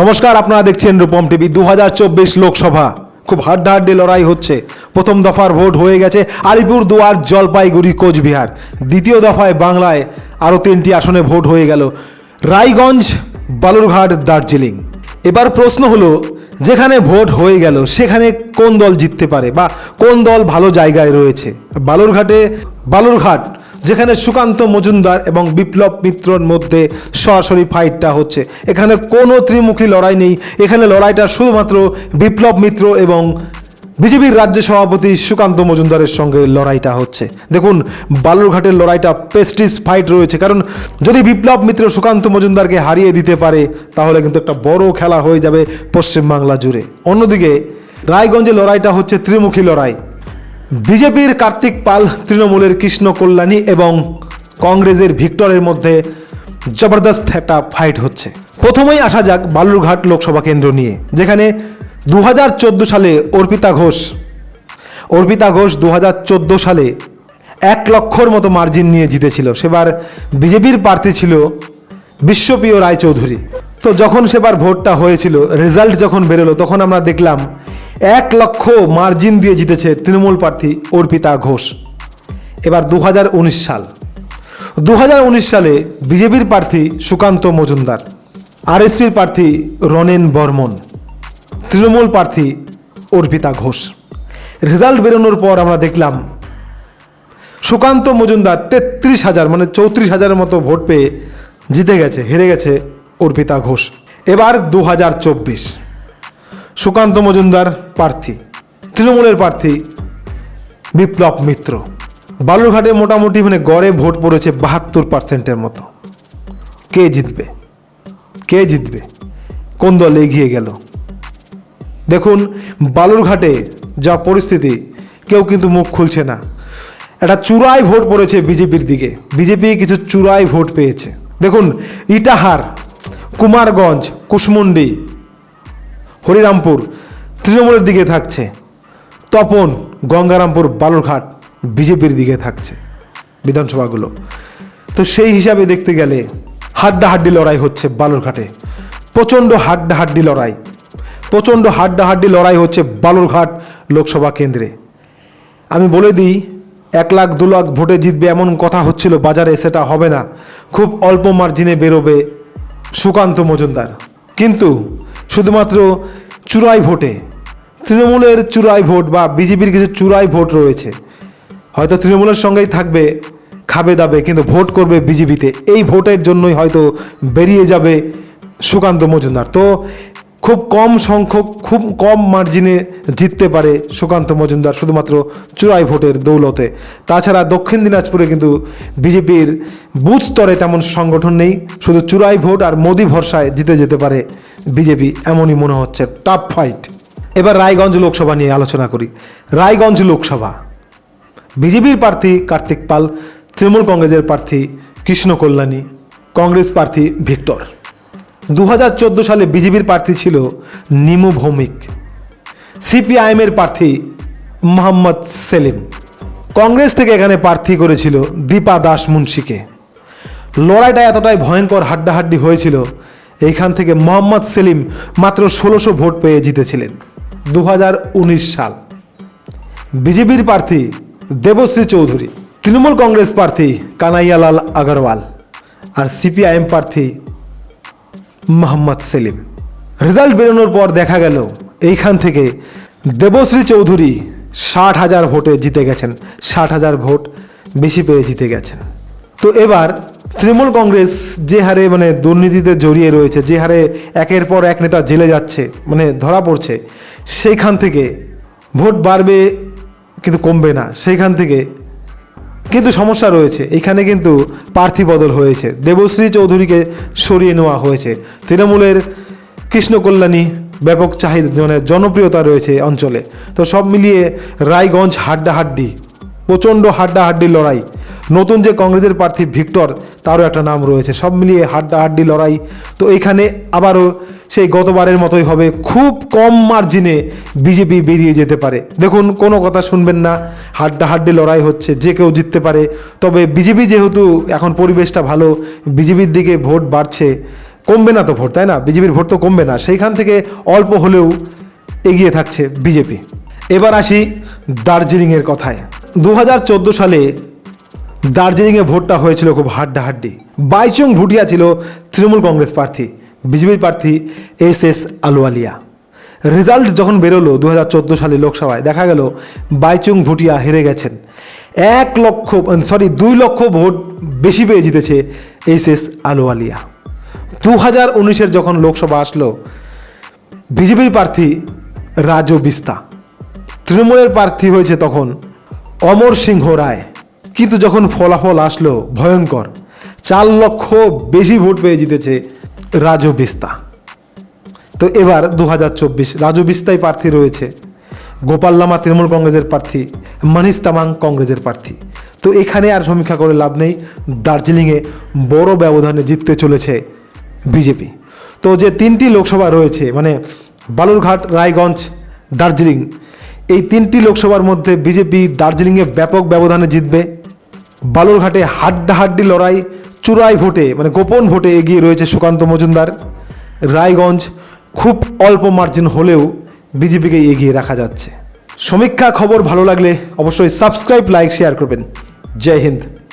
নমস্কার, আপনারা দেখছেন রূপম টিভি। দু হাজার চব্বিশ লোকসভা। খুব হাড্ডাহাড্ডি লড়াই হচ্ছে। প্রথম দফার ভোট হয়ে গেছে আলিপুর দুয়ার জলপাইগুড়ি কোচবিহার। দ্বিতীয় দফায় বাংলায় আরও তিনটি আসনে ভোট হয়ে গেল। রায়গঞ্জ, বালুরঘাট, দার্জিলিং। এবার প্রশ্ন হলো, যেখানে ভোট হয়ে গেল, সেখানে কোন দল জিততে পারে বা কোন দল ভালো জায়গায় রয়েছে? বালুরঘাটে, বালুরঘাট যেখানে সুকান্ত মজুমদার এবং বিপ্লব মিত্রর মধ্যে সরাসরি ফাইটটা হচ্ছে। এখানে কোনো ত্রিমুখী লড়াই নেই। এখানে লড়াইটা শুধুমাত্র বিপ্লব মিত্র এবং বিজেপির রাজ্য সভাপতি সুকান্ত মজুমদারের সঙ্গে লড়াইটা হচ্ছে। দেখুন, বালুরঘাটের লড়াইটা পেস্টিস ফাইট রয়েছে। কারণ যদি বিপ্লব মিত্র সুকান্ত মজুমদারকে হারিয়ে দিতে পারে, তাহলে কিন্তু একটা বড় খেলা হয়ে যাবে পশ্চিমবাংলা জুড়ে। অন্যদিকে, রায়গঞ্জে লড়াইটা হচ্ছে ত্রিমুখী লড়াই। বিজেপির কার্তিক পাল, তৃণমূলের কৃষ্ণ কল্যাণী এবং কংগ্রেসের ভিক্টরের মধ্যে জবরদস্ত একটা ফাইট হচ্ছে। প্রথমেই আসা যাক বালুরঘাট লোকসভা কেন্দ্র নিয়ে, যেখানে দু হাজার চোদ্দ সালে অর্পিতা ঘোষ অর্পিতা ঘোষ দু হাজার চোদ্দ সালে এক লক্ষর মতো মার্জিন নিয়ে জিতেছিল। সেবার বিজেপির প্রার্থী ছিল বিশ্বপ্রিয় রায়চৌধুরী। তো যখন সেবার ভোটটা হয়েছিল রেজাল্ট যখন বেরোলো, তখন আমরা দেখলাম এক লক্ষ মার্জিন দিয়ে জিতেছে তৃণমূল প্রার্থী অর্পিতা ঘোষ। এবার দু হাজার উনিশ সাল। দু হাজার উনিশ সালে বিজেপির প্রার্থী সুকান্ত মজুমদার, আরএসপির প্রার্থী রনেন বর্মন, তৃণমূল প্রার্থী অর্পিতা ঘোষ। রেজাল্ট বেরোনোর পর আমরা দেখলাম সুকান্ত মজুমদার তেত্রিশ হাজার মানে চৌত্রিশ হাজারের মতো ভোট পেয়ে জিতে গেছে, হেরে গেছে অর্পিতা ঘোষ। এবার দু হাজার চব্বিশ। সুকান্ত মজুমদার প্রার্থী, তৃণমূলের প্রার্থী বিপ্লব মিত্র। বালুরঘাটে মোটামুটি মানে গড়ে ভোট পড়েছে বাহাত্তর পার্সেন্টের মতো। কে জিতবে? কে জিতবে? কোন দল এগিয়ে গেল? দেখুন, বালুরঘাটে যা পরিস্থিতি, কেউ কিন্তু মুখ খুলছে না। একটা চূড়ায় ভোট পড়েছে বিজেপির দিকে। বিজেপি কিছু চূড়ায় ভোট পেয়েছে। দেখুন, ইটাহার, কুমারগঞ্জ, কুশমুন্ডি হরিরামপুর তৃণমূলের দিকে থাকছে। তপন গঙ্গারামপুর বালুরঘাট বিজেপির দিকে থাকছে বিধানসভাগুলো। তো সেই হিসাবে দেখতে গেলে হাড্ডাহাড্ডি লড়াই হচ্ছে বালুরঘাটে। প্রচণ্ড হাড্ডাহাড্ডি লড়াই। প্রচণ্ড হাড্ডাহাড্ডি লড়াই হচ্ছে বালুরঘাট লোকসভা কেন্দ্রে। আমি বলে দিই, এক লাখ, দু লাখ ভোটে জিতবে এমন কথা হচ্ছিল বাজারে, সেটা হবে না। খুব অল্প মার্জিনে বেরোবে সুকান্ত মজুমদার। কিন্তু শুধুমাত্র চূড়াই ভোটে। তৃণমূলের চূড়াই ভোট বা বিজেপির কিছু চূড়াই ভোট রয়েছে। হয়তো তৃণমূলের সঙ্গেই থাকবে, খাবে দাবে, কিন্তু ভোট করবে বিজেপিতে। এই ভোটের জন্যই হয়তো বেরিয়ে যাবে সুকান্ত মজুমদার। তো খুব কম সংখ্যক, খুব কম মার্জিনে জিততে পারে সুকান্ত মজুমদার শুধুমাত্র চূড়াই ভোটের দৌলতে। তাছাড়া দক্ষিণ দিনাজপুরে কিন্তু বিজেপির বুথ স্তরে তেমন সংগঠন নেই, শুধু চূড়াই ভোট আর মোদি ভরসায় জিতে যেতে পারে বিজেপি, এমনই মনে হচ্ছে টাফ ফাইট এবার রায়গঞ্জ লোকসভা নিয়ে আলোচনা করি। রায়গঞ্জ লোকসভা। বিজেপির প্রার্থী কার্তিক পাল, তৃণমূল কংগ্রেসের প্রার্থী কৃষ্ণ কল্যাণী, কংগ্রেস প্রার্থী ভিক্টর। দু হাজার চোদ্দ সালে বিজেপির প্রার্থী ছিল নিমু ভৌমিক, সিপিআইএমের প্রার্থী মোহাম্মদ সেলিম। কংগ্রেস থেকে এখানে প্রার্থী করেছিল দীপা দাস মুন্সিকে। লড়াইটা এতটাই ভয়ঙ্কর হাড্ডাহাড্ডি হয়েছিল, এইখান থেকে মোহাম্মদ সেলিম মাত্র ষোলোশো ভোট পেয়ে জিতেছিলেন দু হাজার উনিশ সাল। বিজেপির প্রার্থী দেবশ্রী চৌধুরী, তৃণমূল কংগ্রেস প্রার্থী কানাইয়ালাল আগরওয়াল আর সিপিআইএম প্রার্থী মোহাম্মদ সেলিম। রেজাল্ট বেরোনোর পর দেখা গেল, এইখান থেকে দেবশ্রী চৌধুরী ষাট হাজার ভোটে জিতে গেছেন। ষাট হাজার ভোট বেশি পেয়ে জিতে গেছেন। তো এবার তৃণমূল কংগ্রেস যে হারে মানে দুর্নীতিতে জড়িয়ে রয়েছে, যে হারে একের পর এক নেতা জেলে যাচ্ছে মানে ধরা পড়ছে, সেইখান থেকে ভোট বাড়বে কিন্তু কমবে না। সেইখান থেকে কিন্তু সমস্যা রয়েছে। এখানে কিন্তু প্রার্থী বদল হয়েছে। দেবশ্রী চৌধুরীকে সরিয়ে নেওয়া হয়েছে। তৃণমূলের কৃষ্ণ কল্যাণী ব্যাপক চাহিদা মানে জনপ্রিয়তা রয়েছে অঞ্চলে। তো সব মিলিয়ে রায়গঞ্জ হাড্ডাহাড্ডি, প্রচণ্ড হাড্ডাহাড্ডি লড়াই। নতুন যে কংগ্রেসের প্রার্থী ভিক্টর, তারও একটা নাম রয়েছে। সব মিলিয়ে হাড্ডাহাড্ডি লড়াই। তো এখানে আবারও সেই গতবারের মতোই হবে। খুব কম মার্জিনে বিজেপি বেরিয়ে যেতে পারে। দেখুন, কোনো কথা শুনবেন না। হাড্ডাহাড্ডি লড়াই হচ্ছে, যে কেউ জিততে পারে। তবে বিজেপি যেহেতু এখন পরিবেশটা ভালো, বিজেপির দিকে ভোট বাড়ছে, কমবে না তো ভোট, তাই না? বিজেপির ভোট তো কমবে না। সেইখান থেকে অল্প হলেও এগিয়ে থাকছে বিজেপি। এবার আসি দার্জিলিংয়ের কথায়। দু হাজার চোদ্দ সালে দার্জিলিংয়ে ভোটটা হয়েছিল খুব হাড্ডাহাড্ডি। বাইচুং ভুটিয়া ছিল তৃণমূল কংগ্রেস প্রার্থী। বিজেপির প্রার্থী এস এস আলওয়ালিয়া রেজাল্ট যখন বেরোলো দু হাজার চোদ্দ সালে লোকসভায়, দেখা গেল বাইচুং ভুটিয়া হেরে গেছেন। এক লক্ষ সরি দুই লক্ষ ভোট বেশি পেয়ে জিতেছে এস এস আলওয়ালিয়া দু হাজার উনিশের যখন লোকসভা আসলো, বিজেপির প্রার্থী রাজু বিস্তা। তৃণমূলের প্রার্থী হয়েছে তখন অমর সিংহ রায়। কিন্তু যখন ফলাফল আসলো ভয়ঙ্কর, চার লক্ষ বেশি ভোট পেয়ে জিতেছে রাজু বিস্তা। তো এবার দু হাজার চব্বিশ রাজু বিস্তাই প্রার্থী রয়েছে গোপাল লামা তৃণমূল কংগ্রেসের প্রার্থী, মানিস তামাং কংগ্রেসের প্রার্থী। তো এখানে আর সমীক্ষা করে লাভ নেই, দার্জিলিংয়ে বড় ব্যবধানে জিততে চলেছে বিজেপি। তো যে তিনটি লোকসভা রয়েছে মানে বালুরঘাট, রায়গঞ্জ, দার্জিলিং, এই তিনটি লোকসভার মধ্যে বিজেপি দার্জিলিংয়ে ব্যাপক ব্যবধানে জিতবে। বালুরঘাটে হাড্ডাহাড্ডি লড়াই চূড়াই ভোটে মানে গোপন ভোটে এগিয়ে রয়েছে সুকান্ত মজুমদার। রায়গঞ্জ খুব অল্প মার্জিন হলেও বিজেপিকে এগিয়ে রাখা যাচ্ছে। সমীক্ষা খবর ভালো লাগলে অবশ্যই সাবস্ক্রাইব লাইক শেয়ার করবেন। জয় হিন্দ।